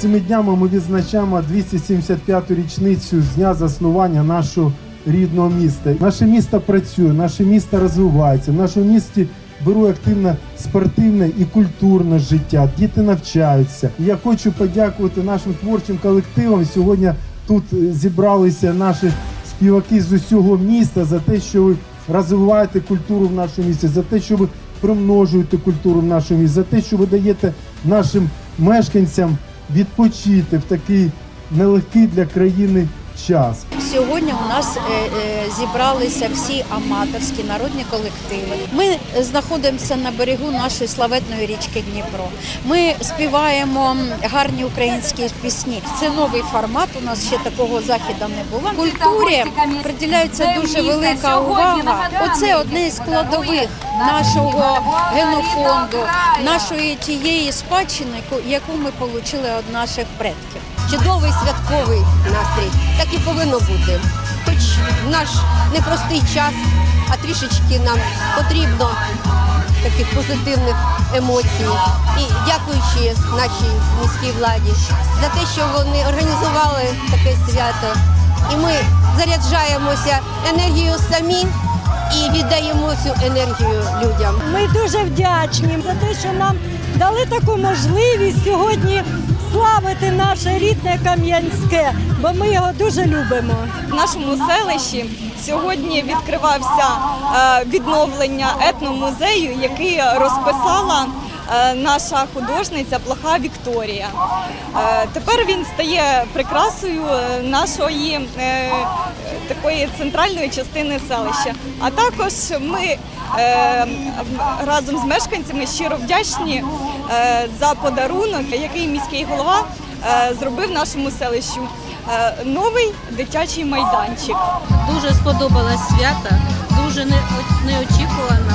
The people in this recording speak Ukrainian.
Цими днями ми відзначаємо 275-ту річницю з дня заснування нашого рідного міста. Наше місто працює, наше місто розвивається. В нашому місті беру активне спортивне і культурне життя. Діти навчаються. Я хочу подякувати нашим творчим колективам. Сьогодні тут зібралися наші співаки з усього міста за те, що ви розвиваєте культуру в нашому місті, за те, що ви примножуєте культуру в нашому місті, за те, що ви даєте нашим мешканцям відпочити в такий нелегкий для країни час. Сьогодні у нас е, е, зібралися всі аматорські народні колективи. Ми знаходимося на берегу нашої славетної річки Дніпро. Ми співаємо гарні українські пісні. Це новий формат. У нас ще такого заходу не було. Культурі приділяється дуже велика увага. Оце одне із складових нашого генофонду, нашої тієї спадщини, яку ми отримали від наших предків. Чудовий святковий настрій. Так і повинно бути. Хоч в наш непростий час, а трішечки нам потрібно таких позитивних емоцій. І дякуючи нашій міській владі за те, що вони організували таке свято. І ми заряджаємося енергією самі і віддаємо цю енергію людям. Ми дуже вдячні за те, що нам дали таку можливість сьогодні славити наше рідне Кам'янське, бо ми його дуже любимо. В нашому селищі сьогодні відкривався е, відновлення етномузею, який розписала наша художниця Плоха Вікторія. Е, Тепер він стає прикрасою е, нашої е, такої центральної частини селища. А також ми е, разом з мешканцями щиро вдячні е, за подарунок, який міський голова е, зробив нашому селищу. Е, Новий дитячий майданчик. Дуже сподобалось свято, дуже не- неочікувано.